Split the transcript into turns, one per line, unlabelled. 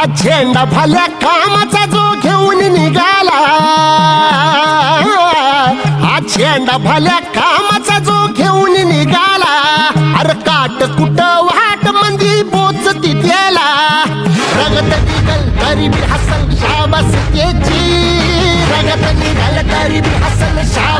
हा झेंडा फाल्या कामाचा जो घेऊन निघाला. हा झेंडा फाल्या कामाचा जो घेऊन निघाला. अरे काट कुट वाट मंदी बोच तिथेला. रगत निघल तरी बी हसल शाबास त्याची रगत निघल तरी बी हसल शाबास